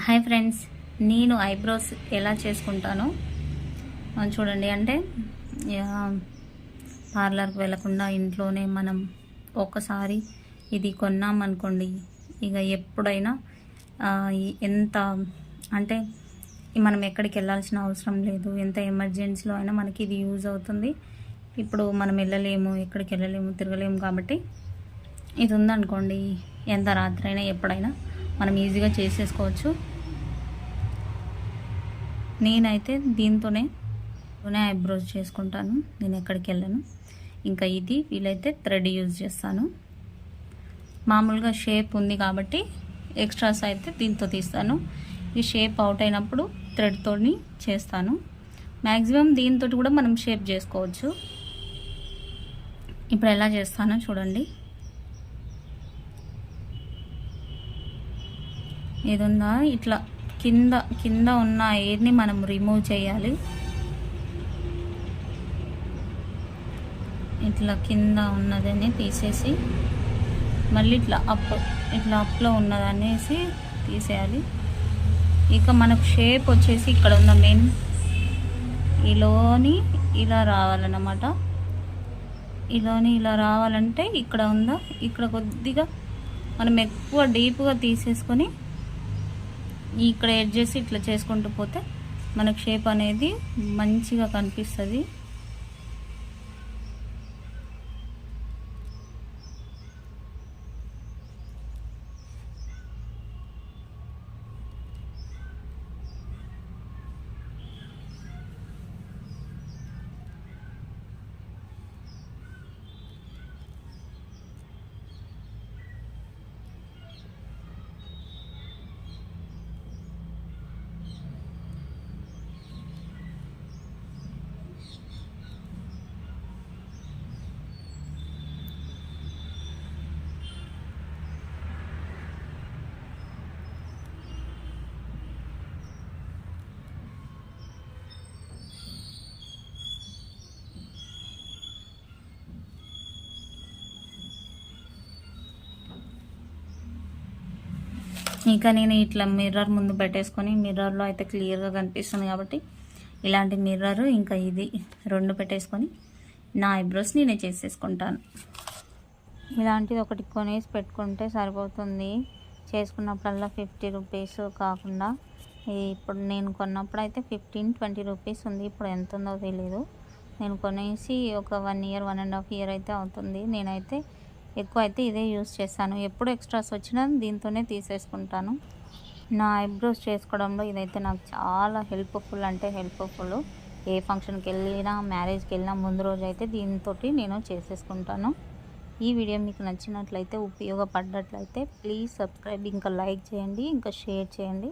Hi friends నేను eyebrows ఎలా చేసుకుంటానో చూడండి. అంటే పార్లర్కి వెళ్ళకుండా ఇంట్లోనే మనం ఒక్కసారి ఇది కొన్నామనుకోండి ఇక ఎప్పుడైనా ఎంత అంటే మనం ఎక్కడికి వెళ్ళాల్సిన అవసరం లేదు. ఎంత ఎమర్జెన్సీలో అయినా మనకి ఇది యూజ్ అవుతుంది. ఇప్పుడు మనం వెళ్ళలేము ఎక్కడికి వెళ్ళలేము తిరగలేము కాబట్టి ఇది ఉందనుకోండి ఎంత రాత్రి అయినా ఎప్పుడైనా మనం ఈజీగా చేసేసుకోవచ్చు. నేనైతే దీంతోనే తోనే ఐబ్రోస్ చేసుకుంటాను. నేను ఎక్కడికి వెళ్ళను. ఇంకా ఇది వీలైతే థ్రెడ్ యూజ్ చేస్తాను. మామూలుగా షేప్ ఉంది కాబట్టి ఎక్స్ట్రాస్ అయితే దీంతో తీస్తాను. ఈ షేప్ అవుట్ అయినప్పుడు థ్రెడ్తోని చేస్తాను. మ్యాక్సిమం దీంతో కూడా మనం షేప్ చేసుకోవచ్చు. ఇప్పుడు ఎలా చేస్తానో చూడండి. ఇది ఉందా ఇట్లా కింద కింద ఉన్న ఎయిర్ని మనం రిమూవ్ చేయాలి. ఇట్లా కింద ఉన్నదని తీసేసి మళ్ళీ ఇట్లా అప్ ఇట్లా అప్లో ఉన్నదనేసి తీసేయాలి. ఇక మనకు షేప్ వచ్చేసి ఇక్కడ ఉన్న మెయిన్ ఈలోని ఇలా రావాలన్నమాట. ఈలోని ఇలా రావాలంటే ఇక్కడ ఉందా? ఇక్కడ కొద్దిగా మనం ఎక్కువ డీప్గా తీసేసుకొని ఇక్కడ ఎడ్జెస్ ఇట్లా చేసుకుంటూ పోతే మనకు షేప్ అనేది మంచిగా కనిపిస్తుంది. ఇంకా నేను ఇట్లా మిర్రర్ ముందు పెట్టేసుకొని మిర్రర్లో అయితే క్లియర్గా కనిపిస్తుంది కాబట్టి ఇలాంటి మిర్రర్ ఇంకా ఇది రెండు పెట్టేసుకొని నా ఐబ్రోస్ని నేనే చేసేసుకుంటాను. ఇలాంటిది ఒకటి కొనేసి పెట్టుకుంటే సరిపోతుంది. చేసుకున్నప్పుడల్లా ఫిఫ్టీ రూపీస్ కాకుండా ఇప్పుడు నేను కొన్నప్పుడు అయితే ఫిఫ్టీన్ ట్వంటీ రూపీస్ ఉంది. ఇప్పుడు ఎంత ఉందో తెలియదు నేను కొనేసి ఒక one year one and half year అయితే అవుతుంది. నేనైతే ఎక్కువ అయితే ఇదే యూస్ చేస్తాను ఎప్పుడు ఎక్స్ట్రాస్ వచ్చినా దీంతోనే తీసేసుకుంటాను. నా ఐబ్రోస్ చేసుకోవడంలో ఇదైతే నాకు చాలా హెల్ప్ఫుల్ అంటే హెల్ప్ఫుల్. ఏ ఫంక్షన్కి వెళ్ళినా మ్యారేజ్కి వెళ్ళినా ముందు రోజు అయితే దీంతో నేను చేసేసుకుంటాను. ఈ వీడియో మీకు నచ్చినట్లయితే ఉపయోగపడ్డట్లయితే ప్లీజ్ సబ్స్క్రైబ్ ఇంకా లైక్ చేయండి ఇంకా షేర్ చేయండి.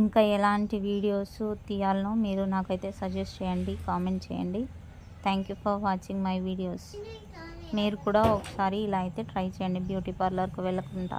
ఇంకా ఎలాంటి వీడియోస్ తీయాలనో మీరు నాకైతే సజెస్ట్ చేయండి కామెంట్ చేయండి. Thank you for watching my videos. మీరు కూడా ఒకసారి ఇలా అయితే ట్రై చేయండి. బ్యూటీ పార్లర్కి వెళ్ళకుండా.